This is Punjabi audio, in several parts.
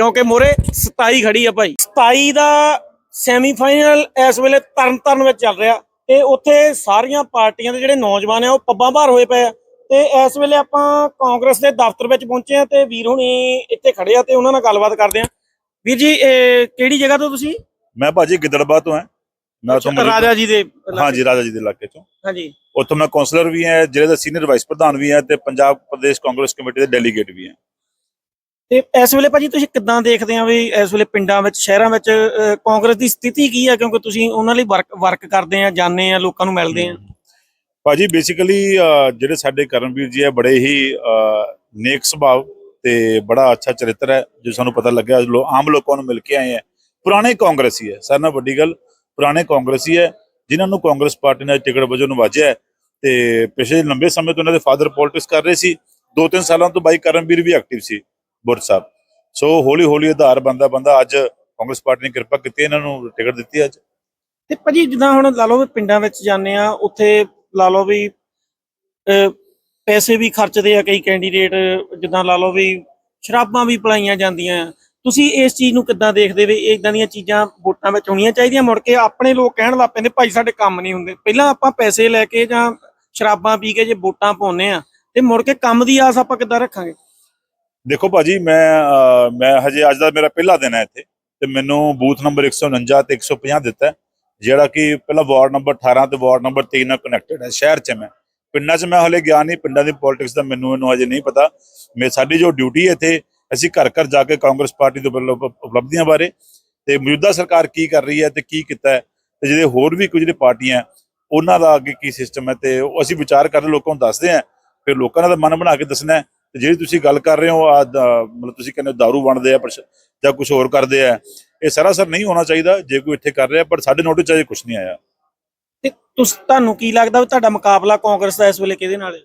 ਕਿਉਂਕਿ ਮੋਰੇ 27 ਖੜੀ ਆ ਭਾਈ। 27 ਦਾ ਸੈਮੀਫਾਈਨਲ ਇਸ ਵੇਲੇ ਤਰਨਤਾਰਨ ਵਿੱਚ ਚੱਲ ਰਿਹਾ ਤੇ ਉੱਥੇ ਸਾਰੀਆਂ ਪਾਰਟੀਆਂ ਦੇ ਜਿਹੜੇ ਨੌਜਵਾਨ ਆ ਉਹ ਪੱਬਾਂ ਭਾਰ ਹੋਏ ਪਏ ਆ। ਤੇ ਇਸ ਵੇਲੇ ਆਪਾਂ ਕਾਂਗਰਸ ਦੇ ਦਫ਼ਤਰ ਵਿੱਚ ਪਹੁੰਚੇ ਆ ਤੇ ਵੀਰ ਹੁਣੀ ਇੱਥੇ ਖੜੇ ਆ ਤੇ ਉਹਨਾਂ ਨਾਲ ਗੱਲਬਾਤ ਕਰਦੇ ਆ। ਵੀਰ ਜੀ ਇਹ ਕਿਹੜੀ ਜਗ੍ਹਾ ਤੋਂ ਤੁਸੀਂ? ਮੈਂ ਭਾਜੀ ਗਿੱਦੜਬਾਹ ਤੋਂ ਹਾਂ। ਮੈਂ ਰਾਜਾ ਜੀ ਦੇ ਹਾਂਜੀ ਰਾਜਾ ਜੀ ਦੇ ਇਲਾਕੇ ਤੋਂ ਹਾਂਜੀ। ਉੱਥੋਂ ਮੈਂ ਕਾਉਂਸਲਰ ਵੀ ਹਾਂ ਜ਼ਿਲ੍ਹੇ ਦਾ ਸੀਨੀਅਰ ਵਾਈਸ ਪ੍ਰਧਾਨ ਵੀ ਹਾਂ ਤੇ ਪੰਜਾਬ ਪ੍ਰਦੇਸ਼ ਕਾਂਗਰਸ ਕਮੇਟੀ ਦੇ ਡੈਲੀਗੇਟ ਵੀ ਹਾਂ। ਤੇ ਇਸ ਵੇਲੇ ਭਾਜੀ ਤੁਸੀਂ ਕਿੱਦਾਂ ਦੇਖਦੇ ਆ ਵੀ ਇਸ ਵੇਲੇ ਪਿੰਡਾਂ ਵਿੱਚ, ਸ਼ਹਿਰਾਂ ਵਿੱਚ ਕਾਂਗਰਸ ਦੀ ਸਥਿਤੀ ਕੀ ਆ? ਕਿਉਂਕਿ ਤੁਸੀਂ ਉਹਨਾਂ ਲਈ ਵਰਕ ਵਰਕ ਕਰਦੇ ਆ, ਜਾਂਦੇ ਆ, ਲੋਕਾਂ ਨੂੰ ਮਿਲਦੇ ਆ। ਭਾਜੀ ਬੇਸਿਕਲੀ ਜਿਹੜੇ ਸਾਡੇ ਕਰਮਵੀਰ ਜੀ ਹੈ ਬੜੇ ਹੀ ਨੇਕ ਸੁਭਾਅ ਤੇ ਬੜਾ ਅੱਛਾ ਚਰਿੱਤਰ ਹੈ, ਜੋ ਸਾਨੂੰ ਪਤਾ ਲੱਗਿਆ। ਲੋ, ਆਮ ਲੋਕਾਂ ਨੂੰ ਮਿਲ ਕੇ ਆਏ ਹੈ ਪੁਰਾਣੇ ਕਾਂਗਰਸੀ ਹੈ ਸਾਰਿਆਂ ਨਾਲ ਵੱਡੀ ਗੱਲ, ਪੁਰਾਣੇ ਕਾਂਗਰਸੀ ਹੈ, ਜਿਨ੍ਹਾਂ ਨੂੰ ਕਾਂਗਰਸ ਪਾਰਟੀ ਨੇ ਟਿਕਟ ਵਜੋਂ ਨਵਾਜਿਆ ਹੈ। ਤੇ ਪਿਛਲੇ ਲੰਬੇ ਸਮੇਂ ਤੋਂ ਇਹਨਾਂ ਦੇ ਫਾਦਰ ਪੋਲਿਟਿਕਸ ਕਰ ਰਹੇ ਸੀ। ਦੋ ਤਿੰਨ ਸਾਲਾਂ ਤੋਂ ਬਾਈ ਕਰਮਵੀਰ ਵੀ ਐਕਟਿਵ ਸੀ। ਬੁਰਜ ਸਾਹਿਬ। ਸੋ ਹੌਲੀ ਹੌਲੀ ਆਧਾਰ ਬੰਦਾ ਬੰਦਾ ਅੱਜ ਕਾਂਗਰਸ ਪਾਰਟੀ ਨੇ ਕਿਰਪਾ ਕੀਤੀ, ਇਹਨਾਂ ਨੂੰ ਟਿਕਟ ਦਿੱਤੀ ਅੱਜ। ਤੇ ਭਾਜੀ, ਜਿੱਦਾਂ ਹੁਣ ਲਾ ਲਓ ਵੀ ਪਿੰਡਾਂ ਵਿੱਚ ਜਾਂਦੇ ਆ ਉੱਥੇ ਲਾ ਲਓ ਵੀ ਪੈਸੇ ਵੀ ਖਰਚਦੇ ਆ ਕਈ ਕੈਂਡੀਡੇਟ ਜਿੱਦਾਂ ਲਾ ਲਓ ਵੀ ਸ਼ਰਾਬਾਂ ਵੀ ਪਲਾਈਆਂ ਜਾਂਦੀਆਂ। ਤੁਸੀਂ ਇਸ ਚੀਜ਼ ਨੂੰ ਕਿੱਦਾਂ ਦੇਖਦੇ ਵੀ ਇਦਾਂ ਦੀਆਂ ਚੀਜ਼ਾਂ ਵੋਟਾਂ ਵਿੱਚ ਹੋਣੀਆਂ ਚਾਹੀਦੀਆਂ? ਮੁੜ ਕੇ ਆਪਣੇ ਲੋਕ ਕਹਿਣ ਲੱਗ ਪੈਂਦੇ, ਭਾਈ, ਸਾਡੇ ਕੰਮ ਨਹੀਂ ਹੁੰਦੇ। ਪਹਿਲਾਂ ਆਪਾਂ ਪੈਸੇ ਲੈ ਕੇ ਜਾਂ ਸ਼ਰਾਬਾਂ ਪੀ ਕੇ ਜੇ ਵੋਟਾਂ ਪਾਉਂਦੇ ਆ ਤੇ ਮੁੜ ਕੇ ਕੰਮ ਦੀ ਆਸ ਆਪਾਂ ਕਿੱਦਾਂ ਰੱਖਾਂਗੇ? ਦੇਖੋ ਭਾਜੀ, ਮੈਂ ਮੈਂ ਹਜੇ ਅੱਜ ਦਾ ਮੇਰਾ ਪਹਿਲਾ ਦਿਨ ਹੈ ਇੱਥੇ ਤੇ ਮੈਨੂੰ ਬੂਥ ਨੰਬਰ 149 ਤੇ 150 ਦਿੱਤਾ ਜਿਹੜਾ ਕਿ ਪਹਿਲਾਂ ਵਾਰਡ ਨੰਬਰ 18 ਤੇ ਵਾਰਡ ਨੰਬਰ 23 ਨਾਲ ਕਨੈਕਟਡ ਹੈ, ਸ਼ਹਿਰ 'ਚ ਮੈਂ। ਪਿੰਡਾਂ 'ਚ ਮੈਂ ਹਲੇ ਗਿਆ ਨਹੀਂ, ਪਿੰਡਾਂ ਦੀ ਪੋਲਿਟਿਕਸ ਦਾ ਮੈਨੂੰ ਇਹਨੂੰ ਹਜੇ ਨਹੀਂ ਪਤਾ। ਮੇ, ਸਾਡੀ ਜੋ ਡਿਊਟੀ ਹੈ ਇੱਥੇ, ਅਸੀਂ ਘਰ ਘਰ ਜਾ ਕੇ ਕਾਂਗਰਸ ਪਾਰਟੀ ਦੇ ਉਪਲਬਧੀਆਂ ਬਾਰੇ ਤੇ ਮੌਜੂਦਾ ਸਰਕਾਰ ਕੀ ਕਰ ਰਹੀ ਹੈ ਤੇ ਕੀ ਕੀਤਾ ਹੈ ਤੇ ਜਿਹੜੇ ਹੋਰ ਵੀ ਕੁਝ ਜਿਹੜੇ ਪਾਰਟੀਆਂ ਉਹਨਾਂ ਦਾ ਅੱਗੇ ਕੀ ਸਿਸਟਮ ਹੈ ਤੇ ਉਹ ਅਸੀਂ ਵਿਚਾਰ ਕਰ ਲੋਕਾਂ ਨੂੰ ਦੱਸਦੇ ਹਾਂ, ਫਿਰ ਲੋਕਾਂ ਦਾ ਮਨ ਬਣਾ ਕੇ ਦੱਸਣਾ ਤੇ ਜਿਹੜੀ ਤੁਸੀਂ ਗੱਲ ਕਰ ਰਹੇ ਹੋ ਆ ਮਤਲਬ ਤੁਸੀਂ ਕਹਿੰਦੇ ਹੋ ਦਾਰੂ ਵੰਡਦੇ ਆ ਜਾਂ ਕੁਝ ਹੋਰ ਕਰਦੇ ਆ ਇਹ ਸਰਾਸਰ ਨਹੀਂ ਹੋਣਾ ਚਾਹੀਦਾ ਜੇ ਕੋਈ ਇੱਥੇ ਕਰ ਰਿਹਾ ਪਰ ਸਾਡੇ ਨੋਟਿਸ 'ਚ ਅਜੇ ਕੁਝ ਨਹੀਂ ਆਇਆ। ਤੇ ਤੁਸੀਂ ਤੁਹਾਨੂੰ ਕੀ ਲੱਗਦਾ ਵੀ ਤੁਹਾਡਾ ਮੁਕਾਬਲਾ ਕਾਂਗਰਸ ਦਾ ਇਸ ਵੇਲੇ ਕਿਹਦੇ ਨਾਲ ਹੈ?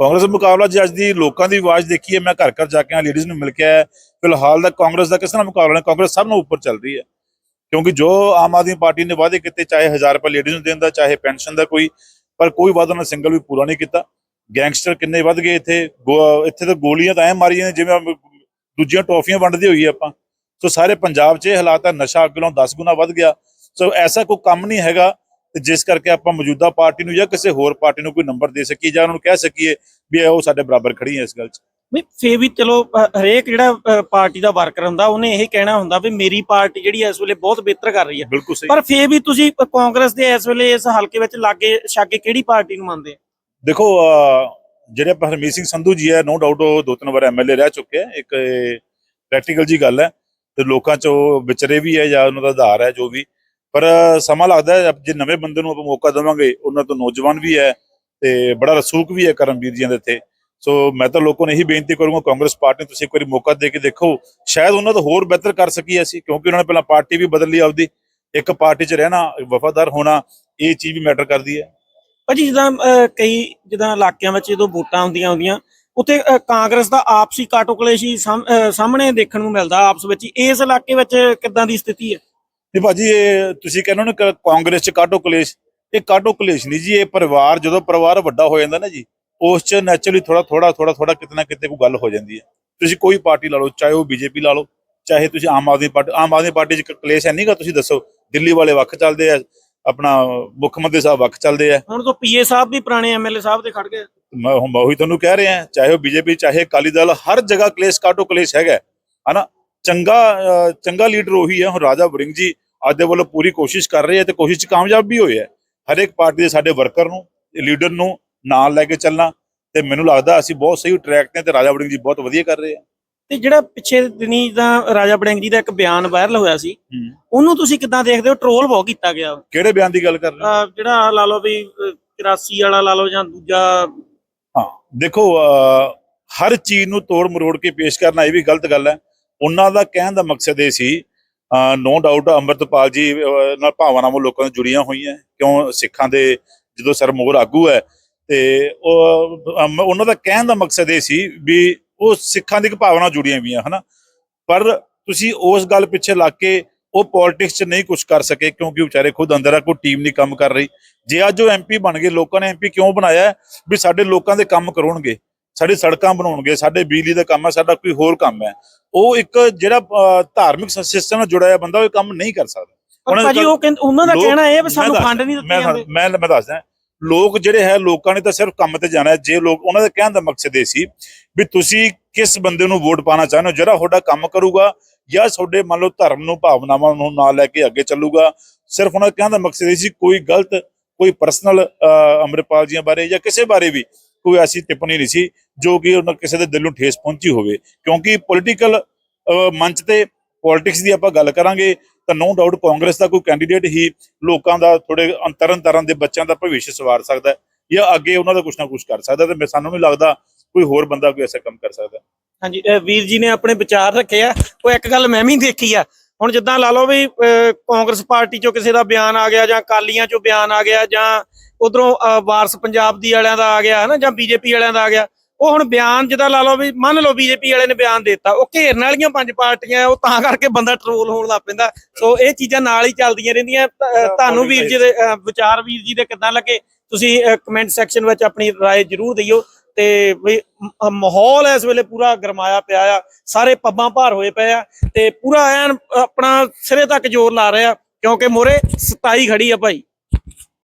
ਕਾਂਗਰਸ ਦਾ ਮੁਕਾਬਲਾ ਜੇ ਅੱਜ ਦੀ ਲੋਕਾਂ ਦੀ ਆਵਾਜ਼ ਦੇਖੀਏ ਮੈਂ ਘਰ ਘਰ ਜਾ ਕੇ ਆ ਲੇਡੀਜ਼ ਨੂੰ ਮਿਲ ਕੇ ਆਇਆ। ਫਿਲਹਾਲ ਦਾ ਕਾਂਗਰਸ ਦਾ ਕਿਸ ਨਾਲ ਮੁਕਾਬਲਾ ਨਹੀਂ ਕਾਂਗਰਸ ਸਭ ਨੂੰ ਉੱਪਰ ਚੱਲ ਰਹੀ ਹੈ। ਕਿਉਂਕਿ ਜੋ ਆਮ ਆਦਮੀ ਪਾਰਟੀ ਨੇ ਵਾਅਦੇ ਕੀਤੇ ਚਾਹੇ 1000 ਰੁਪਏ ਲੇਡੀਜ਼ ਨੂੰ ਦੇਣ ਦਾ ਚਾਹੇ ਪੈਨਸ਼ਨ ਦਾ ਕੋਈ ਪਰ ਕੋਈ ਵਾਅਦਾ ਉਹਨਾਂ ਸਿੰਗਲ ਵੀ ਪੂਰਾ ਨਹੀਂ ਕੀਤਾ। ਗੈਂਗਸਟਰ ਕਿੰਨੇ ਵੱਧ ਗਏ ਇੱਥੇ ਇੱਥੇ ਤਾਂ ਗੋਲੀਆਂ ਤਾਂ ਐ ਮਾਰੀਆਂ ਨੇ ਜਿਵੇਂ ਦੂਜੀਆਂ ਟੌਫੀਆਂ ਵੰਡਦੇ ਹੋਈ ਆਪਾਂ। ਸੋ ਸਾਰੇ ਪੰਜਾਬ 'ਚ ਇਹ ਹਾਲਾਤ ਹੈ ਨਸ਼ਾ ਅੱਗੋਂ 10 ਗੁਣਾ ਵੱਧ ਗਿਆ। ਸੋ ਐਸਾ ਕੋਈ ਕੰਮ ਨਹੀਂ ਹੈਗਾ ਤੇ ਜਿਸ ਕਰਕੇ ਆਪਾਂ ਮੌਜੂਦਾ ਪਾਰਟੀ ਨੂੰ ਜਾਂ ਕਿਸੇ ਹੋਰ ਪਾਰਟੀ ਨੂੰ ਕੋਈ ਨੰਬਰ ਦੇ ਸਕੀਏ ਜਾਂ ਉਹਨਾਂ ਨੂੰ ਕਹਿ ਸਕੀਏ ਵੀ ਉਹ ਸਾਡੇ ਬਰਾਬਰ ਖੜੀ ਹੈ ਇਸ ਗੱਲ 'ਚ। ਵੀ ਫੇ ਵੀ ਚਲੋ ਹਰੇਕ ਜਿਹੜਾ ਪਾਰਟੀ ਦਾ ਵਰਕਰ ਹੁੰਦਾ ਉਹਨੇ ਇਹ ਕਹਿਣਾ ਹੁੰਦਾ ਵੀ ਮੇਰੀ ਪਾਰਟੀ ਜਿਹੜੀ ਇਸ ਵੇਲੇ ਬਹੁਤ ਬਿਹਤਰ ਕਰ ਰਹੀ ਹੈ। ਪਰ ਫੇ ਵੀ ਤੁਸੀਂ ਕਾਂਗਰਸ ਦੇ ਇਸ ਵੇਲੇ ਇਸ ਹਲਕੇ ਵਿੱਚ ਲਾਗੇ ਛਾਗੇ ਕਿਹੜੀ ਪਾਰਟੀ ਨੂੰ ਮੰਨਦੇ ਆ? ਦੇਖੋ ਜਿਹੜੇ ਆਪਾਂ ਹਰਮੀਤ ਸਿੰਘ ਸੰਧੂ ਜੀ ਹੈ ਨੋ ਡਾਊਟ ਉਹ ਦੋ ਤਿੰਨ ਵਾਰ ਐਮਐਲਏ ਰਹਿ ਚੁੱਕੇ ਹੈ। ਇੱਕ ਪ੍ਰੈਕਟੀਕਲ ਜੀ ਗੱਲ ਹੈ ਤੇ ਲੋਕਾਂ 'ਚ ਉਹ ਵਿਚਰੇ ਵੀ ਹੈ ਜਾਂ ਉਹਨਾਂ ਦਾ ਆਧਾਰ ਹੈ, ਜੋ ਵੀ। ਪਰ ਸਮਾਂ ਲੱਗਦਾ ਹੈ, ਜੇ ਨਵੇਂ ਬੰਦੇ ਨੂੰ ਆਪਾਂ ਮੌਕਾ ਦੇਵਾਂਗੇ, ਉਹਨਾਂ ਤੋਂ ਨੌਜਵਾਨ ਵੀ ਹੈ ਤੇ ਬੜਾ ਰਸੂਖ ਵੀ ਹੈ ਕਰਮਵੀਰ ਜੀ ਦੇ ਇੱਥੇ। ਸੋ ਮੈਂ ਤਾਂ ਲੋਕਾਂ ਨੂੰ ਇਹੀ ਬੇਨਤੀ ਕਰੂੰਗਾ, ਕਾਂਗਰਸ ਪਾਰਟੀ ਨੂੰ ਤੁਸੀਂ ਇੱਕ ਵਾਰੀ ਮੌਕਾ ਦੇ ਕੇ ਦੇਖੋ। ਸ਼ਾਇਦ ਉਹਨਾਂ ਤੋਂ ਹੋਰ ਬਿਹਤਰ ਕਰ ਸਕੀਏ ਅਸੀਂ, ਕਿਉਂਕਿ ਉਹਨਾਂ ਨੇ ਪਹਿਲਾਂ ਪਾਰਟੀ ਵੀ ਬਦਲ ਲਈ ਆਪਦੀ। ਇੱਕ ਪਾਰਟੀ 'ਚ ਰਹਿਣਾ, ਵਫਾਦਾਰ ਹੋਣਾ, ਇਹ ਚੀਜ਼ ਵੀ ਮੈਟਰ ਕਰਦੀ ਹੈ। ਭਾਜੀ ਜਿੱਦਾਂ ਕਈ ਜਿੱਦਾਂ ਇਲਾਕਿਆਂ ਵਿੱਚ ਜਦੋਂ ਵੋਟਾਂ ਹੁੰਦੀਆਂ ਹੁੰਦੀਆਂ ਉੱਥੇ ਕਾਂਗਰਸ ਦਾ ਆਪਸੀ ਕਾਟੋ ਹੀ ਸਾਹਮਣੇ ਦੇਖਣ ਨੂੰ ਮਿਲਦਾ ਆਪਸ ਵਿੱਚ ਇਸ ਇਲਾਕੇ ਵਿੱਚ ਕਿੱਦਾਂ ਦੀ ਸਥਿਤੀ ਹੈ? ਨਹੀਂ ਭਾਜੀ ਇਹ ਤੁਸੀਂ ਕਹਿੰਦੇ ਹੋ ਕਾਂਗਰਸ ਚ ਕਾਟੋ ਇਹ ਕਾਟੋ ਨਹੀਂ ਜੀ, ਇਹ ਪਰਿਵਾਰ, ਜਦੋਂ ਪਰਿਵਾਰ ਵੱਡਾ ਹੋ ਜਾਂਦਾ ਨਾ ਜੀ, ਉਸ ਚ ਨੈਚੁਰਲੀ ਥੋੜਾ ਥੋੜਾ ਥੋੜਾ ਥੋੜਾ ਕਿਤੇ ਨਾ ਕਿਤੇ ਕੋਈ ਗੱਲ ਹੋ ਜਾਂਦੀ ਹੈ। ਤੁਸੀਂ ਕੋਈ ਪਾਰਟੀ ਲਾ ਲਓ, ਚਾਹੇ ਉਹ ਬੀਜੇਪੀ ਲਾ ਲਓ, ਚਾਹੇ ਤੁਸੀਂ ਆਮ ਆਦਮੀ ਪਾਰਟੀ, ਆਮ ਆਦਮੀ ਪਾਰਟੀ ਚ ਕਲੇਸ਼ ਹੈ ਨਹੀਂਗਾ ਤੁਸੀਂ ਦੱਸੋ, ਦਿੱਲੀ ਵਾਲੇ ਵੱਖ ਚੱਲਦੇ ਆ ਆਪਣਾ ਮੁੱਖ ਮੰਤਰੀ ਸਾਹਿਬ ਵੱਖ ਚੱਲਦੇ ਆ। ਹੁਣ ਤੋਂ ਪੀਏ ਸਾਹਿਬ ਵੀ ਪੁਰਾਣੇ ਐਮਐਲਏ ਸਾਹਿਬ ਦੇ ਖੜ ਗਏ। ਮੈਂ ਹੁਣ ਉਹੀ ਤੁਹਾਨੂੰ ਕਹਿ ਰਿਹਾ ਚਾਹੇ ਉਹ ਬੀਜੇਪੀ ਚਾਹੇ ਅਕਾਲੀ ਦਲ ਹਰ ਜਗ੍ਹਾ ਕਲੇਸ਼ ਕਾਟੋ ਕਲੇਸ਼ ਹੈਗਾ। ਹਨਾ? ਚੰਗਾ ਚੰਗਾ ਲੀਡਰ ਉਹੀ ਹੈ। ਹੁਣ ਰਾਜਾ ਵੜਿੰਗ ਜੀ ਅੱਜ ਦੇ ਵੱਲੋਂ ਪੂਰੀ ਕੋਸ਼ਿਸ਼ ਕਰ ਰਹੇ ਹੈ ਤੇ ਕੋਸ਼ਿਸ਼ 'ਚ ਕਾਮਯਾਬ ਵੀ ਹੋਏ ਹੈ ਹਰ ਇੱਕ ਪਾਰਟੀ ਦੇ ਸਾਡੇ ਵਰਕਰ ਨੂੰ ਲੀਡਰ ਨੂੰ ਨਾਲ ਲੈ ਕੇ ਚੱਲਣਾ ਤੇ ਮੈਨੂੰ ਲੱਗਦਾ ਅਸੀਂ ਬਹੁਤ ਸਹੀ ਟਰੈਕ ਤੇ ਤੇ ਰਾਜਾ ਵੜਿੰਗ ਜੀ ਬਹੁਤ ਵਧੀਆ ਕਰ ਰਹੇ ਆ। ਤੇ ਜਿਹੜਾ ਪਿੱਛੇ ਦਿਨੀ ਦਾ ਰਾਜਾ ਬੜਿੰਗ ਜੀ ਦਾ ਇੱਕ ਬਿਆਨ ਵਾਇਰਲ ਹੋਇਆ ਸੀ ਉਹਨੂੰ ਤੁਸੀਂ ਕਿੱਦਾਂ ਦੇਖਦੇ ਹੋ? ਟ੍ਰੋਲ ਬਹੁਤ ਕੀਤਾ ਗਿਆ। ਕਿਹੜੇ ਬਿਆਨ ਦੀ ਗੱਲ ਕਰ ਰਹੇ ਹੋ? ਜਿਹੜਾ ਲਾ ਲਓ ਵੀ ਅਹ 84 ਵਾਲਾ ਲਾ ਲਓ ਜਾਂ ਦੂਜਾ। ਹਾਂ ਦੇਖੋ ਹਰ ਚੀਜ਼ ਨੂੰ ਤੋੜ ਮਰੋੜ ਕੇ ਪੇਸ਼ ਕਰਨਾ ਇਹ ਵੀ ਗਲਤ ਗੱਲ ਹੈ। ਉਹਨਾਂ ਦਾ ਕਹਿਣ ਦਾ ਮਕਸਦ ਇਹ ਸੀ ਨੋ ਡਾਊਟ ਅੰਮ੍ਰਿਤਪਾਲ ਜੀ ਨਾਲ ਭਾਵਨਾਵਾਂ ਲੋਕਾਂ ਨਾਲ ਜੁੜੀਆਂ ਹੋਈਆਂ। ਕਿਉਂ? ਸਿੱਖਾਂ ਦੇ ਜਦੋਂ ਸਰਮੋਰ ਆਗੂ ਹੈ ਤੇ ਉਹ ਉਹਨਾਂ ਦਾ ਕਹਿਣ ਦਾ ਮਕਸਦ ਇਹ ਸੀ ਵੀ ਉਹ ਸਿੱਖਾਂ ਦੀ ਇੱਕ ਭਾਵਨਾ ਜੁੜੀਆਂ ਹੋਈਆਂ ਹਨਾ? ਪਰ ਤੁਸੀਂ ਉਸ ਗੱਲ ਪਿੱਛੇ ਲੱਗ ਕੇ ਉਹ ਪੋਲਿਟਿਕਸ 'ਚ ਨਹੀਂ ਕੁਝ ਕਰ ਸਕੇ ਕਿਉਂਕਿ ਵਿਚਾਰੇ ਖੁਦ ਅੰਦਰ ਆ ਕੋਈ ਟੀਮ ਨਹੀਂ ਕੰਮ ਕਰ ਰਹੀ। ਜੇ ਅੱਜ ਉਹ ਐਮਪੀ ਬਣ ਗਏ ਲੋਕਾਂ ਨੇ ਐਮਪੀ ਕਿਉਂ ਬਣਾਇਆ? ਵੀ ਸਾਡੇ ਲੋਕਾਂ ਦੇ ਕੰਮ ਕਰਉਣਗੇ ਸਾਡੀ ਸੜਕਾਂ ਬਣਾਉਣਗੇ ਸਾਡੇ ਬਿਜਲੀ ਦਾ ਕੰਮ ਹੈ ਸਾਡਾ ਕੋਈ ਹੋਰ ਕੰਮ ਹੈ। ਉਹ ਇੱਕ ਜਿਹੜਾ ਧਾਰਮਿਕ ਸਿਸਟਮ ਨਾਲ ਜੁੜਿਆ ਹੋਇਆ ਬੰਦਾ ਉਹ ਕੰਮ ਨਹੀਂ ਕਰ ਸਕਦਾ। ਉਹਨਾਂ ਭਾਜੀ ਦਾ- ਉਹ ਕਹਿੰਦੇ ਉਹਨਾਂ ਦਾ ਲੋਕ- ਕਹਿਣਾ ਇਹ ਹੈ ਵੀ ਸਾਨੂੰ ਫੰਡ ਨਹੀਂ ਦਿੱਤੇ ਜਾਂਦੇ। ਮੈਂ ਮੈਂ ਦੱਸਦਾ ਲੋਕ ਜਿਹੜੇ ਹੈ ਲੋਕਾਂ ਨੇ ਤਾਂ ਸਿਰਫ ਕੰਮ ਤੇ ਜਾਣਾ ਹੈ। ਜੇ ਲੋਕ ਉਹਨਾਂ ਦਾ ਕਹਿਣ ਦਾ ਮਕਸਦ ਇਹ ਸੀ ਵੀ ਤੁਸੀਂ ਕਿਸ ਬੰਦੇ ਨੂੰ ਵੋਟ ਪਾਣਾ ਚਾਹੁੰਦੇ ਹੋ? ਜਿਹੜਾ ਤੁਹਾਡਾ ਕੰਮ ਕਰੂਗਾ ਜਾਂ ਤੁਹਾਡੇ ਮੰਨ ਲਓ ਧਰਮ ਨੂੰ, ਭਾਵਨਾਵਾਂ ਨੂੰ ਨਾਲ ਲੈ ਕੇ ਅੱਗੇ ਚੱਲੂਗਾ। ਸਿਰਫ ਉਹਨਾਂ ਦਾ ਕਹਿਣ ਦਾ ਮਕਸਦ ਇਹ ਸੀ, ਕੋਈ ਗਲਤ, ਕੋਈ ਪਰਸਨਲ ਅੰਮ੍ਰਿਤਪਾਲ ਜੀਆਂ ਬਾਰੇ ਜਾਂ ਕਿਸੇ ਬਾਰੇ ਵੀ ਕੋਈ ਐਸੀ ਟਿੱਪਣੀ ਨਹੀਂ ਸੀ ਜੋ ਕਿ ਉਹਨਾਂ ਕਿਸੇ ਦੇ ਦਿਲ ਨੂੰ ਠੇਸ ਪਹੁੰਚੀ ਹੋਵੇ। ਕਿਉਂਕਿ ਪੋਲੀਟੀਕਲ ਮੰਚ ਤੇ ਪੋਲਿਟਿਕਸ ਦੀ ਆਪਾਂ ਗੱਲ ਕਰਾਂਗੇ ਤਾਂ ਨੋ ਡਾਊਟ ਕਾਂਗਰਸ ਦਾ ਕੋਈ ਕੈਂਡੀਡੇਟ ਹੀ ਲੋਕਾਂ ਦਾ ਥੋੜੇ ਤਰਨ ਤਰਨ ਦੇ ਬੱਚਿਆਂ ਦਾ ਭਵਿੱਖ ਸਵਾਰ ਸਕਦਾ ਹੈ ਜਾਂ ਅੱਗੇ ਉਹਨਾਂ ਦਾ ਕੁਝ ਨਾ ਕੁਝ ਕਰ ਸਕਦਾ ਤੇ ਮੈਂ- ਸਾਨੂੰ ਨਹੀਂ ਲੱਗਦਾ ਕੋਈ ਹੋਰ ਬੰਦਾ ਕੋਈ ਐਸਾ ਕੰਮ ਕਰ ਸਕਦਾ ਹਾਂਜੀ ਅਹ ਵੀਰ ਜੀ ਨੇ ਆਪਣੇ ਵਿਚਾਰ ਰੱਖੇ ਆ ਉਹ ਇੱਕ ਗੱਲ ਮੈਂ ਵੀ ਦੇਖੀ ਆ ਹੁਣ ਜਿੱਦਾਂ ਲਾ ਲਓ ਵੀ ਅਹ, ਕਾਂਗਰਸ ਪਾਰਟੀ ਚੋਂ ਕਿਸੇ ਦਾ ਬਿਆਨ ਆ ਗਿਆ ਜਾਂ ਕਾਲੀਆਂ ਚੋਂ ਬਿਆਨ ਆ ਗਿਆ ਜਾਂ ਉਧਰੋਂ ਵਾਰਸ ਪੰਜਾਬ ਦੀ ਵਾਲਿਆਂ ਦਾ ਆ ਗਿਆ ਹਨਾ ਜਾਂ ਬੀਜੇਪੀ ਵਾਲਿਆਂ ਦਾ ਆ ਗਿਆ ਉਹ ਹੁਣ ਬਿਆਨ ਜਿੱਦਾਂ ਲਾ ਲਓ ਵੀ ਮੰਨ ਲਓ ਬੀਜੇਪੀ ਵਾਲੇ ਨੇ ਬਿਆਨ ਦਿੱਤਾ ਉਹ ਘੇਰਨ ਵਾਲੀਆਂ ਪੰਜ ਪਾਰਟੀਆਂ ਉਹ ਤਾਂ ਕਰਕੇ ਬੰਦਾ ਟਰੋਲ ਹੋਣ ਲੱਗ ਪੈਂਦਾ ਸੋ ਇਹ ਚੀਜ਼ਾਂ ਨਾਲ ਹੀ ਚੱਲਦੀਆਂ ਰਹਿੰਦੀਆਂ ਤ- ਅਹ, ਤੁਹਾਨੂੰ ਵੀਰ ਜੀ ਦੇ ਅਹ, ਵਿਚਾਰ ਵੀਰ ਜੀ ਦੇ ਕਿੱਦਾਂ ਲੱਗੇ ਤੁਸੀਂ ਕਮੈਂਟ ਸੈਕਸ਼ਨ ਵਿੱਚ ਆਪਣੀ رائے ਜਰੂਰ ਦਿਓ ਤੇ ਵੀ ਮਾਹੌਲ ਇਸ ਵੇਲੇ ਪੂਰਾ ਗਰਮਾਇਆ ਪਿਆ ਆ। ਸਾਰੇ ਪੱਬਾਂ ਭਾਰ ਹੋਏ ਪਏ ਆ ਤੇ ਪੂਰਾ ਐਨ ਆਪਣਾ ਸਿਰੇ ਤੱਕ ਜ਼ੋਰ ਲਾ ਰਿਹਾ ਕਿਉਂਕਿ ਮੋਰੇ 27 ਖੜੀ ਆ ਭਾਈ।